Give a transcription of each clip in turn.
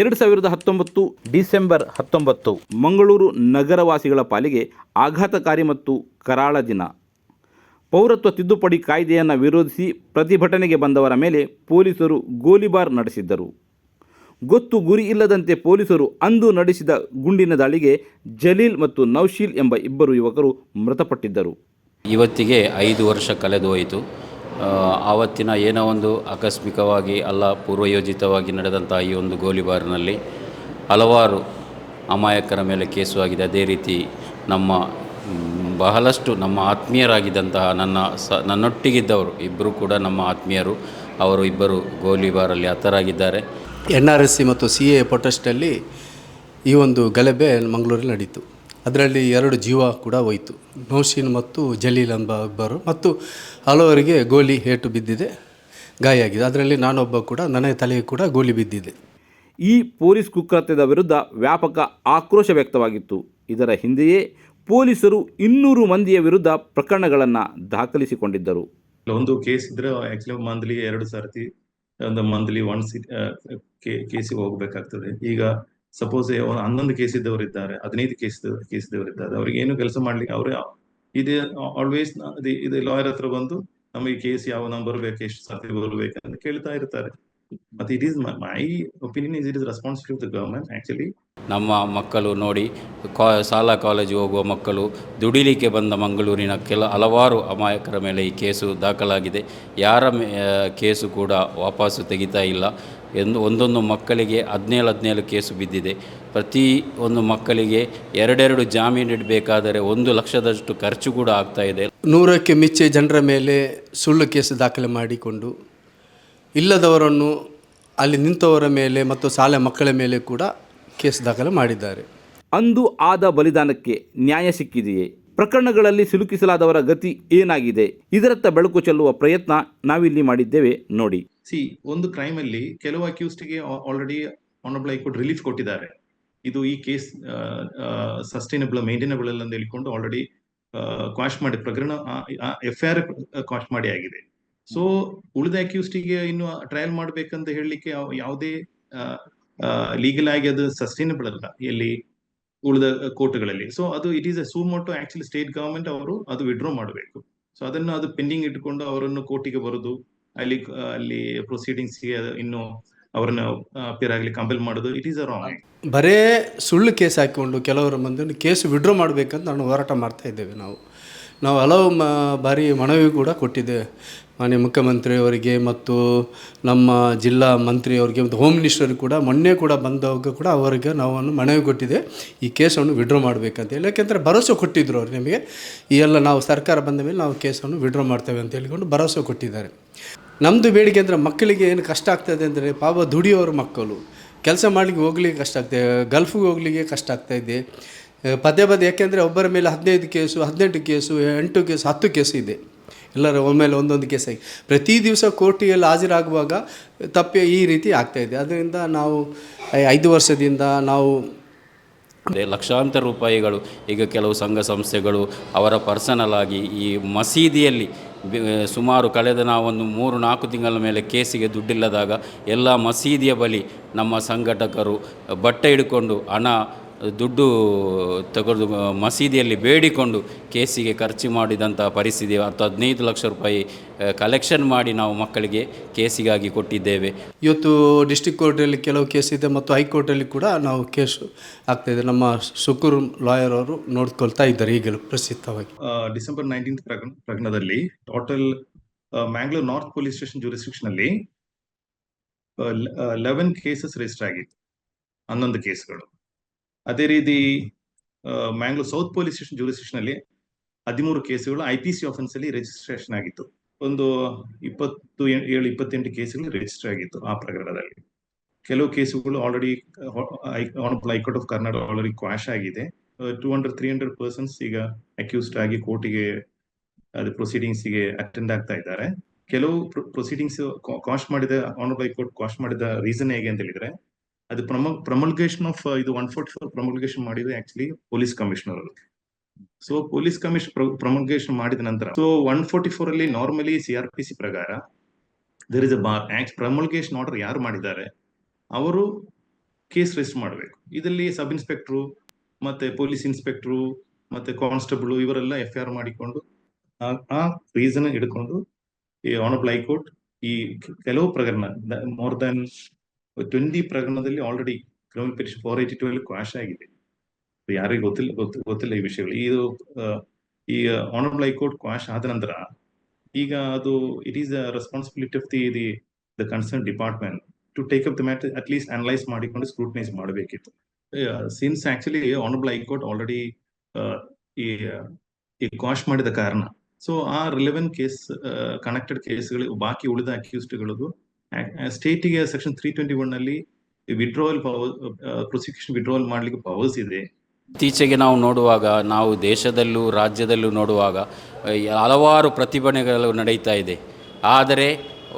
ಎರಡು ಸಾವಿರದ ಹತ್ತೊಂಬತ್ತು ಡಿಸೆಂಬರ್ ಹತ್ತೊಂಬತ್ತು ಮಂಗಳೂರು ನಗರವಾಸಿಗಳ ಪಾಲಿಗೆ ಆಘಾತಕಾರಿ ಮತ್ತು ಕರಾಳ ದಿನ. ಪೌರತ್ವ ತಿದ್ದುಪಡಿ ಕಾಯ್ದೆಯನ್ನು ವಿರೋಧಿಸಿ ಪ್ರತಿಭಟನೆಗೆ ಬಂದವರ ಮೇಲೆ ಪೊಲೀಸರು ಗೋಲಿಬಾರ್ ನಡೆಸಿದ್ದರು. ಗೊತ್ತು ಗುರಿ ಇಲ್ಲದಂತೆ ಪೊಲೀಸರು ಅಂದು ನಡೆಸಿದ ಗುಂಡಿನ ದಾಳಿಗೆ ಜಲೀಲ್ ಮತ್ತು ನೌಶೀಲ್ ಎಂಬ ಇಬ್ಬರು ಯುವಕರು ಮೃತಪಟ್ಟಿದ್ದರು. ಇವತ್ತಿಗೆ ಐದು ವರ್ಷ ಕಳೆದು ಹೋಯಿತು ಆವತ್ತಿನ ಏನೋ ಒಂದು ಆಕಸ್ಮಿಕವಾಗಿ ಅಲ್ಲ, ಪೂರ್ವಯೋಜಿತವಾಗಿ ನಡೆದಂಥ ಈ ಒಂದು ಗೋಲಿಬಾರ್ನಲ್ಲಿ ಹಲವಾರು ಅಮಾಯಕರ ಮೇಲೆ ಕೇಸು ಆಗಿದೆ. ಅದೇ ರೀತಿ ನಮ್ಮ ಬಹಳಷ್ಟು ನಮ್ಮ ಆತ್ಮೀಯರಾಗಿದ್ದಂತಹ ನನ್ನ ಸ, ನನ್ನೊಟ್ಟಿಗಿದ್ದವರು ಇಬ್ಬರು ಕೂಡ ನಮ್ಮ ಆತ್ಮೀಯರು, ಅವರು ಇಬ್ಬರು ಗೋಲಿಬಾರಲ್ಲಿ ಹತರಾಗಿದ್ದಾರೆ. ಎನ್ ಆರ್ ಎಸ್ ಸಿ ಮತ್ತು ಸಿ ಎ ಪೊಟೆಸ್ಟಲ್ಲಿ ಈ ಒಂದು ಗಲಭೆ ಮಂಗಳೂರಲ್ಲಿ ನಡೀತು. ಅದರಲ್ಲಿ ಎರಡು ಜೀವ ಕೂಡ ಹೋಯಿತು. ನೌಶೀನ್ ಮತ್ತು ಜಲೀಲ್ ಎಂಬ ಇಬ್ಬರು. ಮತ್ತು ಹಲವರಿಗೆ ಗೋಲಿ ಏಟು ಬಿದ್ದಿದೆ ಗಾಯ ಆಗಿದೆ. ಅದರಲ್ಲಿ ನಾನೊಬ್ಬ ಕೂಡ ನನ್ನ ತಲೆಗೆ ಕೂಡ ಗೋಲಿ ಬಿದ್ದಿದೆ. ಈ ಪೊಲೀಸ್ ಕುಕೃತ್ಯದ ವಿರುದ್ಧ ವ್ಯಾಪಕ ಆಕ್ರೋಶ ವ್ಯಕ್ತವಾಗಿತ್ತು. ಇದರ ಹಿಂದೆಯೇ ಪೊಲೀಸರು ಇನ್ನೂರು ಮಂದಿಯ ವಿರುದ್ಧ ಪ್ರಕರಣಗಳನ್ನು ದಾಖಲಿಸಿಕೊಂಡಿದ್ದರು. ಒಂದು ಕೇಸ್ ಇದ್ರೆ ಆಕ್ಚುಲಿ ಮಂತ್ಲಿ ಎರಡು ಸರ್ತಿ ಒಂದು ಮಂತ್ಲಿ ಒನ್ ಕೇಸಿಗೆ ಹೋಗಬೇಕಾಗ್ತದೆ. ಈಗ ಸಪೋಸ್ ಹನ್ನೊಂದು ಕೇಸ್ ಇದ್ದವರು ಇದ್ದಾರೆ, ಹದಿನೈದು ಕೇಸ್ ಕೇಸ್ ಇದ್ದವರು ಇದ್ದಾರೆ. ಅವ್ರಿಗೆ ಏನು ಕೆಲಸ ಮಾಡ್ಲಿಕ್ಕೆ, ಅವರು ಇದು ಆಲ್ವೇಸ್ ಇದು ಲಾಯರ್ ಹತ್ರ ಬಂದು ನಮಗೆ ಕೇಸ್ ಯಾವ ನಂಬರ್ ಬೇಕು ಎಷ್ಟು ಸಾಧ್ಯ ಬರ್ಬೇಕು ಅಂತ ಕೇಳ್ತಾ ಇರ್ತಾರೆ. ಮತ್ತೆ it is my opinion is it is responsibility government actually ನಮ್ಮ ಮಕ್ಕಳು ನೋಡಿ, ಕಾ, ಶಾಲಾ ಕಾಲೇಜು ಹೋಗುವ ಮಕ್ಕಳು ದುಡಿಲಿಕ್ಕೆ ಬಂದ ಮಂಗಳೂರಿನ ಕೆಲ, ಹಲವಾರು ಅಮಾಯಕರ ಮೇಲೆ ಈ ಕೇಸು ದಾಖಲಾಗಿದೆ. ಯಾರ ಕೇಸು ಕೂಡ ವಾಪಸ್ಸು ತೆಗಿತಾ ಇಲ್ಲ. ಎಂದು ಒಂದೊಂದು ಮಕ್ಕಳಿಗೆ ಹದಿನೇಳು ಹದಿನೇಳು ಕೇಸು ಬಿದ್ದಿದೆ. ಪ್ರತಿ ಒಂದು ಮಕ್ಕಳಿಗೆ ಎರಡೆರಡು ಜಾಮೀನು ಇಡಬೇಕಾದರೆ ಒಂದು ಲಕ್ಷದಷ್ಟು ಖರ್ಚು ಕೂಡ ಆಗ್ತಾ ಇದೆ. ನೂರಕ್ಕೆ ಮಿಚ್ಚೆ ಜನರ ಮೇಲೆ ಸುಳ್ಳು ಕೇಸು ದಾಖಲೆ ಮಾಡಿಕೊಂಡು ಇಲ್ಲದವರನ್ನು ಅಲ್ಲಿ ನಿಂತವರ ಮೇಲೆ ಮತ್ತು ಶಾಲೆ ಮಕ್ಕಳ ಮೇಲೆ ಕೂಡ ಕೇಸ್ ದಾಖಲೆ ಮಾಡಿದ್ದಾರೆ. ಅಂದು ಆದ ಬಲಿದಾನಕ್ಕೆ ನ್ಯಾಯ ಸಿಕ್ಕಿದೆಯೇ? ಪ್ರಕರಣಗಳಲ್ಲಿ ಸಿಲುಕಿಸಲಾದವರ ಗತಿ ಏನಾಗಿದೆ? ಇದರತ್ತ ಬೆಳಕು ಚೆಲ್ಲುವ ಪ್ರಯತ್ನ ನಾವಿಲ್ಲಿ ಮಾಡಿದ್ದೇವೆ, ನೋಡಿ. ಸಿ, ಒಂದು ಕ್ರೈಮ್ ಅಲ್ಲಿ ಕೆಲವು ಅಕ್ಯೂಸ್ಟ್ಗೆ already honourable high court relief ಕೊಟ್ಟಿದ್ದಾರೆ. ಇದು ಈ ಕೇಸ್ ಸಸ್ಟೈನಬಲ್ ಮೇಂಟೈನಬಲ್ ಅಂತ ಹೇಳಿಕೊಂಡು ಆಲ್ರೆಡಿ ಕ್ವಾಶ್ ಮಾಡಿ, ಪ್ರಕರಣ ಎಫ್ ಐ ಆರ್ ಕ್ವಾಶ್ ಮಾಡಿ ಆಗಿದೆ. ಸೊ, ಉಳಿದ ಅಕ್ಯೂಸ್ಟಿಗೆ ಇನ್ನು ಟ್ರಯಲ್ ಮಾಡ್ಬೇಕಂತ ಹೇಳಲಿಕ್ಕೆ ಯಾವುದೇ ಲೀಗಲ್ ಆಗಿ ಅದು ಸಸ್ಟೈನಬಲ್ ಅಲ್ಲ. ಎಲ್ಲಿ ಉಳಿದ ಕೋರ್ಟ್ಗಳಲ್ಲಿ. ಸೊ ಅದು it is a suo motu actually state government ಅವರು ಅದು ವಿಡ್ರಾ ಮಾಡಬೇಕು. ಸೊ ಅದನ್ನು ಅದು ಪೆಂಡಿಂಗ್ ಇಟ್ಕೊಂಡು ಅವರನ್ನು ಕೋರ್ಟಿಗೆ ಬರೋದು, ಅಲ್ಲಿ ಅಲ್ಲಿ ಪ್ರೊಸೀಡಿಂಗ್ಸ್ ಇನ್ನು ಅವರನ್ನ ಅಪಿಯರ್ ಆಗಲಿ ಕಂಪೇಲ್ ಮಾಡೋದು ಇಟ್ ಈಸ್ ಅ ರಾಂಗ್ ಬರೇ ಸುಳ್ಳು ಕೇಸ್ ಹಾಕಿಕೊಂಡು ಕೆಲವರು ಮಂದಿಯನ್ನು ಕೇಸ್ ವಿಡ್ರಾ ಮಾಡಬೇಕಂತ ನಾನು ಹೋರಾಟ ಮಾಡ್ತಾ ಇದ್ದೇವೆ ನಾವು. ನಾವು ಹಲವು ಬಾರಿ ಮನವಿ ಕೂಡ ಕೊಟ್ಟಿದ್ದೇವೆ. ಮಾನ್ಯ ಮುಖ್ಯಮಂತ್ರಿಯವರಿಗೆ ಮತ್ತು ನಮ್ಮ ಜಿಲ್ಲಾ ಮಂತ್ರಿಯವರಿಗೆ ಮತ್ತು ಹೋಮ್ ಮಿನಿಸ್ಟರ್ ಕೂಡ ಮೊನ್ನೆ ಕೂಡ ಬಂದವಾಗ ಕೂಡ ಅವರಿಗೆ ನಾವು ಮನವಿ ಕೊಟ್ಟಿದೆ. ಈ ಕೇಸನ್ನು ವಿಡ್ರಾ ಮಾಡಬೇಕಂತ ಹೇಳಿ. ಯಾಕೆಂದರೆ ಭರವಸೆ ಕೊಟ್ಟಿದ್ದರು ಅವರು ನಿಮಗೆ. ಈ ಎಲ್ಲ ನಾವು ಸರ್ಕಾರ ಬಂದ ಮೇಲೆ ನಾವು ಕೇಸನ್ನು ವಿಡ್ರಾ ಮಾಡ್ತೇವೆ ಅಂತ ಹೇಳಿಕೊಂಡು ಭರವಸೆ ಕೊಟ್ಟಿದ್ದಾರೆ. ನಮ್ಮದು ಬೇಡಿಕೆ ಅಂದರೆ ಮಕ್ಕಳಿಗೆ ಏನು ಕಷ್ಟ ಆಗ್ತದೆ ಅಂದರೆ ಪಾಪ ದುಡಿಯೋರು ಮಕ್ಕಳು. ಕೆಲಸ ಮಾಡಲಿಕ್ಕೆ ಹೋಗ್ಲಿಕ್ಕೆ ಕಷ್ಟ ಆಗ್ತದೆ. ಗಲ್ಫಿಗೆ ಹೋಗ್ಲಿಕ್ಕೆ ಕಷ್ಟ ಆಗ್ತಾ ಇದೆ. ಪದೇ ಪದೇ ಯಾಕೆಂದರೆ ಒಬ್ಬರ ಮೇಲೆ ಹದಿನೈದು ಕೇಸು, ಹದಿನೆಂಟು ಕೇಸು, ಎಂಟು ಕೇಸು, ಹತ್ತು ಕೇಸು ಇದೆ. ಎಲ್ಲರ ಒಮ್ಮೆಲೆ ಒಂದೊಂದು ಕೇಸಾಗಿ ಪ್ರತಿ ದಿವಸ ಕೋರ್ಟಿಯಲ್ಲಿ ಹಾಜರಾಗುವಾಗ ತಪ್ಪೆ ಈ ರೀತಿ ಆಗ್ತಾ ಇದೆ. ಅದರಿಂದ ನಾವು ಐದು ವರ್ಷದಿಂದ ನಾವು ಲಕ್ಷಾಂತರ ರೂಪಾಯಿಗಳು, ಈಗ ಕೆಲವು ಸಂಘ ಸಂಸ್ಥೆಗಳು ಅವರ ಪರ್ಸನಲ್ ಆಗಿ ಈ ಮಸೀದಿಯಲ್ಲಿ ಸುಮಾರು ಕಳೆದ ನಾವೊಂದು ಮೂರು, ನಾಲ್ಕು ತಿಂಗಳ ಮೇಲೆ ಕೇಸಿಗೆ ದುಡ್ಡಿಲ್ಲದಾಗ ಎಲ್ಲ ಮಸೀದಿಯ ಬಳಿ ನಮ್ಮ ಸಂಘಟಕರು ಬಟ್ಟೆ ಹಿಡ್ಕೊಂಡು ಹಣ ದುಡ್ಡು ತಗೊಂಡು ಮಸೀದಿಯಲ್ಲಿ ಬೇಡಿಕೊಂಡು ಕೇಸಿಗೆ ಖರ್ಚು ಮಾಡಿದಂಥ ಪರಿಸ್ಥಿತಿ ಹತ್ತು ಹದಿನೈದು ಲಕ್ಷ ರೂಪಾಯಿ ಕಲೆಕ್ಷನ್ ಮಾಡಿ ನಾವು ಮಕ್ಕಳಿಗೆ ಕೇಸಿಗಾಗಿ ಕೊಟ್ಟಿದ್ದೇವೆ. ಇವತ್ತು ಡಿಸ್ಟಿಕ್ ಕೋರ್ಟಲ್ಲಿ ಕೆಲವು ಕೇಸ್ ಇದೆ ಮತ್ತು ಹೈಕೋರ್ಟಲ್ಲಿ ಕೂಡ ನಾವು ಕೇಸು ಆಗ್ತಾಯಿದೆ ನಮ್ಮ ಶುಕ್ರ ಲಾಯರ್ ಅವರು ನೋಡ್ಕೊಳ್ತಾ ಇದ್ದಾರೆ ಈಗಲೂ ಪ್ರಸಿದ್ಧವಾಗಿ. ಡಿಸೆಂಬರ್ ನೈನ್ಟೀನ್ತ್ ಪ್ರಕರಣದಲ್ಲಿ total Mangalore north police station jurisdiction ಅಲ್ಲಿ ಲೆವೆನ್ ಕೇಸಸ್ ರಿಜಿಸ್ಟರ್ ಆಗಿತ್ತು. ಹನ್ನೊಂದು ಕೇಸ್ಗಳು ಅದೇ ರೀತಿ Mangalore south police station jurisdiction ಅಲ್ಲಿ ಹದಿಮೂರು ಕೇಸುಗಳು ಐ ಪಿ ಸಿ ಆಫೆನ್ಸ್ ಅಲ್ಲಿ ರಿಜಿಸ್ಟ್ರೇಷನ್ ಆಗಿತ್ತು. ಒಂದು ಇಪ್ಪತ್ತು ಏಳು, ಇಪ್ಪತ್ತೆಂಟು ಕೇಸುಗಳು ರಿಜಿಸ್ಟರ್ ಆಗಿತ್ತು ಆ ಪ್ರಕರಣದಲ್ಲಿ. ಕೆಲವು ಕೇಸುಗಳು already high court of Karnataka already quash ಆಗಿದೆ. Two hundred three hundred persons ಈಗ ಅಕ್ಯೂಸ್ಡ್ ಆಗಿ ಕೋರ್ಟಿಗೆ ಅದು ಪ್ರೊಸೀಡಿಂಗ್ಸ್ಗೆ ಅಟೆಂಡ್ ಆಗ್ತಾ ಇದ್ದಾರೆ. ಕೆಲವು ಪ್ರೊಸೀಡಿಂಗ್ಸ್ ಕಾಸ್ಟ್ ಮಾಡಿದ ಆನರಬಲ್ ಹೈಕೋರ್ಟ್ ಕಾಸ್ಟ್ ಮಾಡಿದ ರೀಸನ್ ಹೇಗೆ ಅಂತ ಹೇಳಿದ್ರೆ ಅದು ಪ್ರಮ, ಪ್ರಮಲ್ಗೇಷನ್ ಆಫ್, ಇದು ಒನ್ ಫೋರ್ಟಿ ಫೋರ್ ಪ್ರಮಲ್ಗೇಷನ್ ಮಾಡಿದ ಆಕ್ಚುಲಿ ಪೊಲೀಸ್ ಕಮಿಷನರ್ ಅವರು. ಸೊ ಪೊಲೀಸ್ ಕಮಿಷನ್ ಪ್ರಮಲ್ಗೇಷನ್ ಮಾಡಿದ ನಂತರ ಸೊ ಒನ್ ಫೋರ್ಟಿ ಫೋರ್ ಅಲ್ಲಿ normally C R P C ಪ್ರಕಾರ there is a bar act promulgation order ಯಾರು ಮಾಡಿದ್ದಾರೆ, ಅವರು ಕೇಸ್ ರಿಜಿಸ್ಟರ್ ಮಾಡಬೇಕು. ಇದರಲ್ಲಿ ಸಬ್ ಇನ್ಸ್ಪೆಕ್ಟ್ರು ಮತ್ತೆ ಪೊಲೀಸ್ ಇನ್ಸ್ಪೆಕ್ಟ್ರು ಮತ್ತೆ ಕಾನ್ಸ್ಟೇಬಲ್ ಇವರೆಲ್ಲ ಎಫ್ ಐ ಆರ್ ಮಾಡಿಕೊಂಡು, ಆ- ಆ ರೀಸನ್ ಹಿಡ್ಕೊಂಡು ಈ ಆನಬಲ್ ಹೈಕೋರ್ಟ್ ಈ ಕೆಲವು ಪ್ರಕರಣ ಮೋರ್ ದನ್ ಟ್ವೆಂಟಿ ಪ್ರಕರಣದಲ್ಲಿ already criminal petition four eighty two ಅಲ್ಲಿ ಕ್ವಾಶ್ ಆಗಿದೆ ಯಾರಿಗೂ ಗೊತ್ತಿಲ್ಲ ಗೊತ್ತು ಗೊತ್ತಿಲ್ಲ ಈ ವಿಷಯಗಳು ಇದು ಈ ಆನರಬಲ್ ಹೈಕೋರ್ಟ್ ಕ್ವಾಶ್ ಆದ ನಂತರ ಈಗ ಅದು it is responsibility of the the the concern department to take up the matter at least analyse ಮಾಡಿಕೊಂಡು ಸ್ಕ್ರೂಟನೈಸ್ ಮಾಡಬೇಕಿತ್ತು since actually honourable high court already ಈ ಈ ಕ್ವಾಶ್ ಮಾಡಿದ ಕಾರಣ ಸೊ ಆ ರಿಲೆವೆಂಟ್ ಕೇಸ್ ಕನೆಕ್ಟೆಡ್ ಕೇಸ್ಗಳು ಬಾಕಿ ಉಳಿದ ಅಕ್ಯೂಸ್ಡ್ಗಳಿಗೂ ಸ್ಟೇಟಿಗೆ ಸೆಕ್ಷನ್ ತ್ರೀ ಟ್ವೆಂಟಿ ಒನ್ ಅಲ್ಲಿ ವಿಡ್ರಾವಲ್ ಪ್ರೊಸಿಕ್ಯೂಷನ್ ವಿಡ್ರಾವಲ್ ಮಾಡ್ಲಿಕ್ಕೆ ಪವರ್ಸ್ ಇದೆ. ಇತ್ತೀಚೆಗೆ ನಾವು ನೋಡುವಾಗ, ನಾವು ದೇಶದಲ್ಲೂ ರಾಜ್ಯದಲ್ಲೂ ನೋಡುವಾಗ, ಹಲವಾರು ಪ್ರತಿಭಟನೆಗಳು ನಡೀತಾ ಇದೆ. ಆದರೆ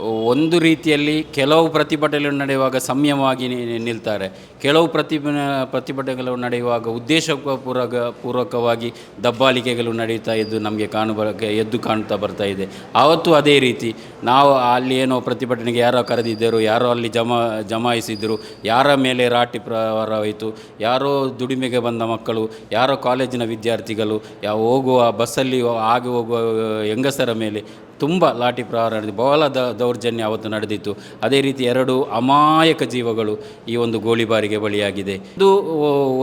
ಒಂದು ರೀತಿಯಲ್ಲಿ ಕೆಲವು ಪ್ರತಿಭಟನೆಗಳು ನಡೆಯುವಾಗ ಸಂಯಮವಾಗಿ ನಿಲ್ತಾರೆ. ಕೆಲವು ಪ್ರತಿ ಪ್ರತಿಭಟನೆಗಳು ನಡೆಯುವಾಗ ಉದ್ದೇಶಪೂರ್ವಕ, ಪೂರ್ವಕವಾಗಿ ದಬ್ಬಾಳಿಕೆಗಳು ನಡೀತಾ ಇದ್ದು ನಮಗೆ ಕಾಣುವ ಎದ್ದು ಕಾಣ್ತಾ ಬರ್ತಾ ಇದೆ. ಆವತ್ತು ಅದೇ ರೀತಿ ನಾವು ಅಲ್ಲಿ ಏನೋ ಪ್ರತಿಭಟನೆಗೆ ಯಾರೋ ಕರೆದಿದ್ದರು, ಯಾರೋ ಅಲ್ಲಿ ಜಮಾ, ಜಮಾಯಿಸಿದ್ರು, ಯಾರ ಮೇಲೆ ರಾಟಿ ಪ್ರವಾರವಾಯಿತು ಯಾರೋ ದುಡಿಮೆಗೆ ಬಂದ ಮಕ್ಕಳು, ಯಾರೋ ಕಾಲೇಜಿನ ವಿದ್ಯಾರ್ಥಿಗಳು ಯಾವ ಹೋಗುವ ಬಸ್ಸಲ್ಲಿ ಆಗಿ ಹೋಗುವ ಹೆಂಗಸರ ಮೇಲೆ ತುಂಬ ಲಾಠಿ ಪ್ರಹಾರ ನಡೆದಿತ್ತು ಬಹಳ ದ ದೌರ್ಜನ್ಯ ಅವತ್ತು ನಡೆದಿತ್ತು. ಅದೇ ರೀತಿ ಎರಡು ಅಮಾಯಕ ಜೀವಗಳು ಈ ಒಂದು ಗೋಳಿಬಾರಿಗೆ ಬಲಿಯಾಗಿದೆ. ಇದು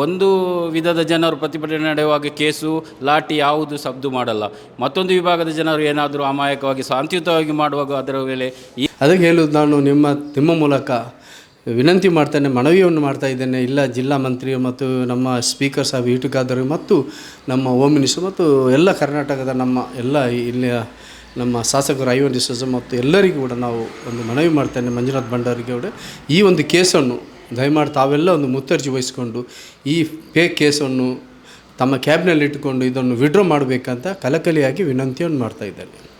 ಒಂದು ವಿಧದ ಜನರು ಪ್ರತಿಭಟನೆ ನಡೆಯುವಾಗ ಕೇಸು, ಲಾಠಿ ಯಾವುದು ಸಬ್ದು ಮಾಡಲ್ಲ. ಮತ್ತೊಂದು ವಿಭಾಗದ ಜನರು ಏನಾದರೂ ಅಮಾಯಕವಾಗಿ, ಶಾಂತಿಯುತವಾಗಿ ಮಾಡುವಾಗ ಅದರ ಮೇಲೆ ಈ ಅದಕ್ಕೆ ಹೇಳುವುದು ನಾನು ನಿಮ್ಮ ನಿಮ್ಮ ಮೂಲಕ ವಿನಂತಿ ಮಾಡ್ತೇನೆ, ಮನವಿಯನ್ನು ಮಾಡ್ತಾ ಇದ್ದೇನೆ. ಇಲ್ಲ, ಜಿಲ್ಲಾ ಮಂತ್ರಿ ಮತ್ತು ನಮ್ಮ ಸ್ಪೀಕರ್ ಸಾಹೇಬ್ ಈಟುಕಾದರು ಮತ್ತು ನಮ್ಮ ಹೋಮ್ ಮಿನಿಸ್ಟರ್ ಮತ್ತು ಎಲ್ಲ ಕರ್ನಾಟಕದ ನಮ್ಮ ಎಲ್ಲ ಇಲ್ಲಿಯ ನಮ್ಮ ಶಾಸಕರು ಐವನ್ ಡಿಸೋಜ ಮತ್ತು ಎಲ್ಲರಿಗೂ ಕೂಡ ನಾವು ಒಂದು ಮನವಿ ಮಾಡ್ತೇನೆ, ಮಂಜುನಾಥ್ ಭಂಡಾರಿಗೆ ಕೂಡ ಈ ಒಂದು ಕೇಸನ್ನು ದಯಮಾಡಿ ತಾವೆಲ್ಲ ಒಂದು ಮುತ್ತರ್ಜಿ ವಹಿಸಿಕೊಂಡು ಈ ಫೇಕ್ ಕೇಸನ್ನು ತಮ್ಮ ಕ್ಯಾಬ್ನಲ್ಲಿ ಇಟ್ಟುಕೊಂಡು ಇದನ್ನು ವಿಡ್ರಾ ಮಾಡಬೇಕಂತ ಕಲಕಲಿಯಾಗಿ ವಿನಂತಿಯನ್ನು ಮಾಡ್ತಾ ಇದ್ದೇನೆ.